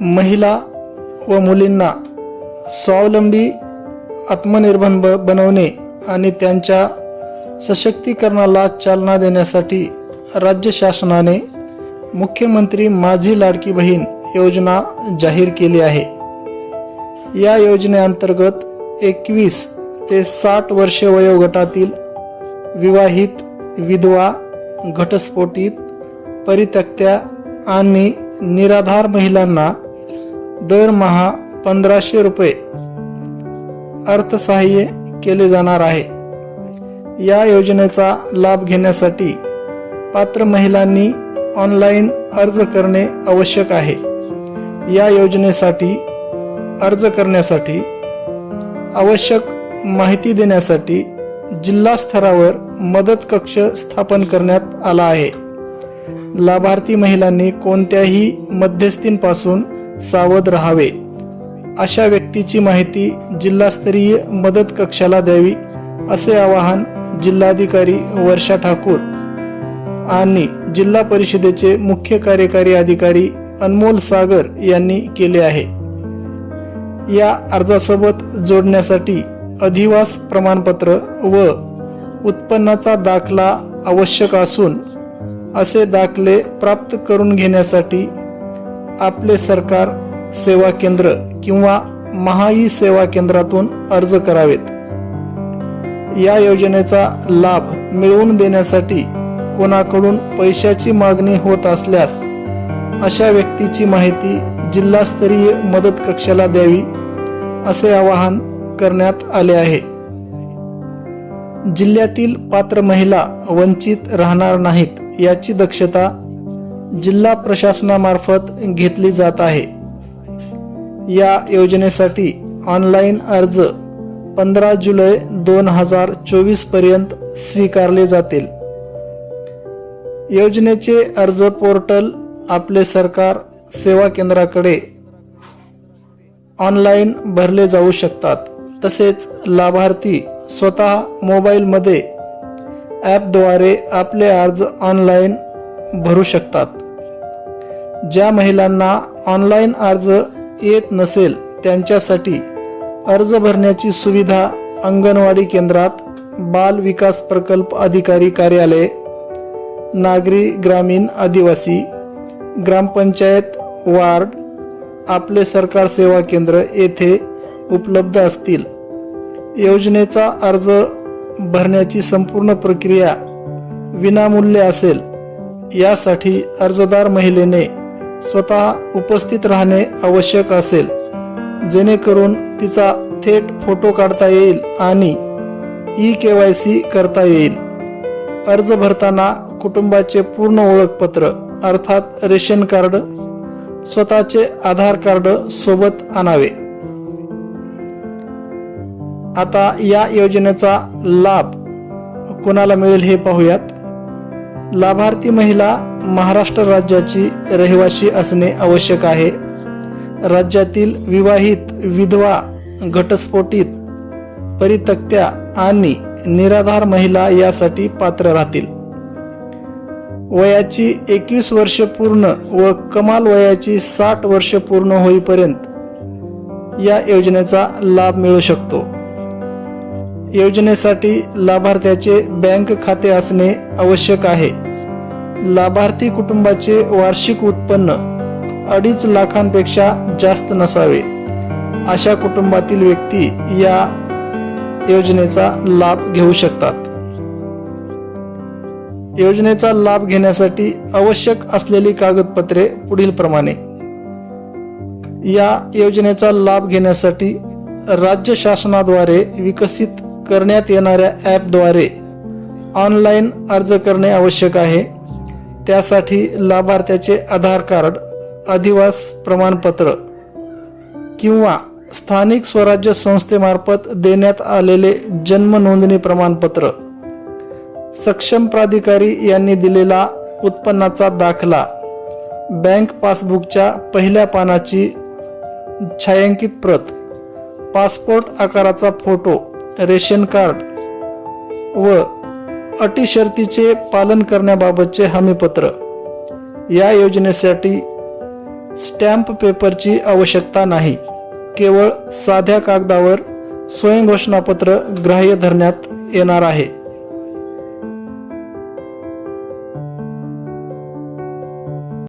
महिला व मुलींना स्वावलंबी आत्मनिर्भर ब बनवणे आणि त्यांच्या सशक्तीकरणाला चालना देण्यासाठी राज्य शासनाने मुख्यमंत्री माझी लाडकी बहीण योजना जाहीर केली आहे. या योजनेअंतर्गत एकवीस ते साठ वर्षे वयोगटातील विवाहित विधवा घटस्फोटित परित्यक्त्या आणि निराधार महिलांना दरमहा पंधराशे रुपये अर्थसहाय्य केले जाणार आहे. या योजनेचा लाभ घेण्यासाठी पात्र महिलांनी ऑनलाईन अर्ज करणे आवश्यक आहे. या योजनेसाठी अर्ज करण्यासाठी आवश्यक माहिती देण्यासाठी जिल्हा स्तरावर मदत कक्ष स्थापन करण्यात आला आहे. लाभार्थी महिलांनी कोणत्याही मध्यस्थींपासून सावध राहावे. अशा व्यक्तीची माहिती जिल्हास्तरीय मदत कक्षाला द्यावी असे आवाहन जिल्हाधिकारी वर्षा ठाकूर आणि जिल्हा परिषदेचे मुख्य कार्यकारी अधिकारी अनमोल सागर यांनी केले आहे. या अर्जासोबत जोडण्यासाठी अधिवास प्रमाणपत्र व उत्पन्नाचा दाखला आवश्यक असून असे दाखले प्राप्त करून घेण्यासाठी आपले सरकार सेवा केंद्र किंवा महाई सेवा केंद्रातून अर्ज करावेत. या योजनेचा लाभ मिळवून देण्यासाठी कोणाकडून पैशाची मागणी होत असल्यास अशा व्यक्तीची माहिती जिल्हास्तरीय मदत कक्षाला द्यावी असे आवाहन करण्यात आले आहे. जिल्ह्यातील पात्र महिला वंचित राहणार नाहीत याची दक्षता जिल्हा प्रशासनामार्फत घेतली जात आहे. या योजनेसाठी ऑनलाईन अर्ज पंधरा जुलै दोन हजार चोवीसपर्यंत स्वीकारले जातील. योजनेचे अर्ज पोर्टल आपले सरकार सेवा केंद्राकडे ऑनलाईन भरले जाऊ शकतात. तसेच लाभार्थी स्वतः मोबाईलमध्ये ॲपद्वारे आपले अर्ज ऑनलाईन भरू शकतात. ज्या महिलांना ऑनलाईन अर्ज येत नसेल त्यांच्यासाठी अर्ज भरण्याची सुविधा अंगणवाडी केंद्रात बाल विकास प्रकल्प अधिकारी कार्यालय नागरी ग्रामीण आदिवासी ग्रामपंचायत वार्ड आपले सरकार सेवा केंद्र येथे उपलब्ध असतील. योजनेचा अर्ज भरण्याची संपूर्ण प्रक्रिया विनामूल्य असेल. यासाठी अर्जदार महिलेने स्वतः उपस्थित राहणे आवश्यक असेल. जेणेकरून तिचा थेट फोटो काढता येईल आणि ई के वाय सी करता येईल. अर्ज भरताना कुटुंबाचे पूर्ण ओळखपत्र अर्थात रेशन कार्ड स्वतःचे आधार कार्ड सोबत आणावे. आता या योजनेचा लाभ कोणाला मिळेल हे पाहूयात. लाभार्थी महिला महाराष्ट्र राज्याची रहिवासी असणे आवश्यक आहे. राज्यातील विवाहित विधवा घटस्फोटित परितक्त्या आणि निराधार महिला यासाठी पात्र राहतील. वयाची एकवीस वर्ष पूर्ण व कमाल वयाची साठ वर्ष पूर्ण होईपर्यंत या योजनेचा लाभ मिळू शकतो. योजनेसाठी लाभार्थ्याचे बँक खाते असणे आवश्यक आहे. लाभार्थी कुटुंबाचे वार्षिक उत्पन्न अडीच लाखांपेक्षा जास्त नसावे. अशा कुटुंबातील व्यक्ती या योजनेचा लाभ घेऊ शकतात. योजनेचा लाभ घेण्यासाठी आवश्यक असलेली कागदपत्रे पुढील प्रमाणे या योजनेचा लाभ घेण्यासाठी राज्य शासनाद्वारे विकसित करण्यात येणाऱ्या ॲपद्वारे ऑनलाईन अर्ज करणे आवश्यक आहे. त्यासाठी लाभार्थ्याचे आधार कार्ड अधिवास प्रमाणपत्र किंवा स्थानिक स्वराज्य संस्थेमार्फत देण्यात आलेले जन्म नोंदणी प्रमाणपत्र. सक्षम प्राधिकारी यांनी दिलेला उत्पन्नाचा दाखला बँक पासबुकच्या पहिल्या पानाची छायांकित प्रत पासपोर्ट आकाराचा फोटो रेशन कार्ड व अटी शर्तीचे पालन करण्याबाबतचे हमीपत्र. या योजनेसाठी स्टॅम्प पेपरची आवश्यकता नाही. केवळ साध्या कागदावर स्वयंघोषणापत्र ग्राह्य धरण्यात येणार आहे.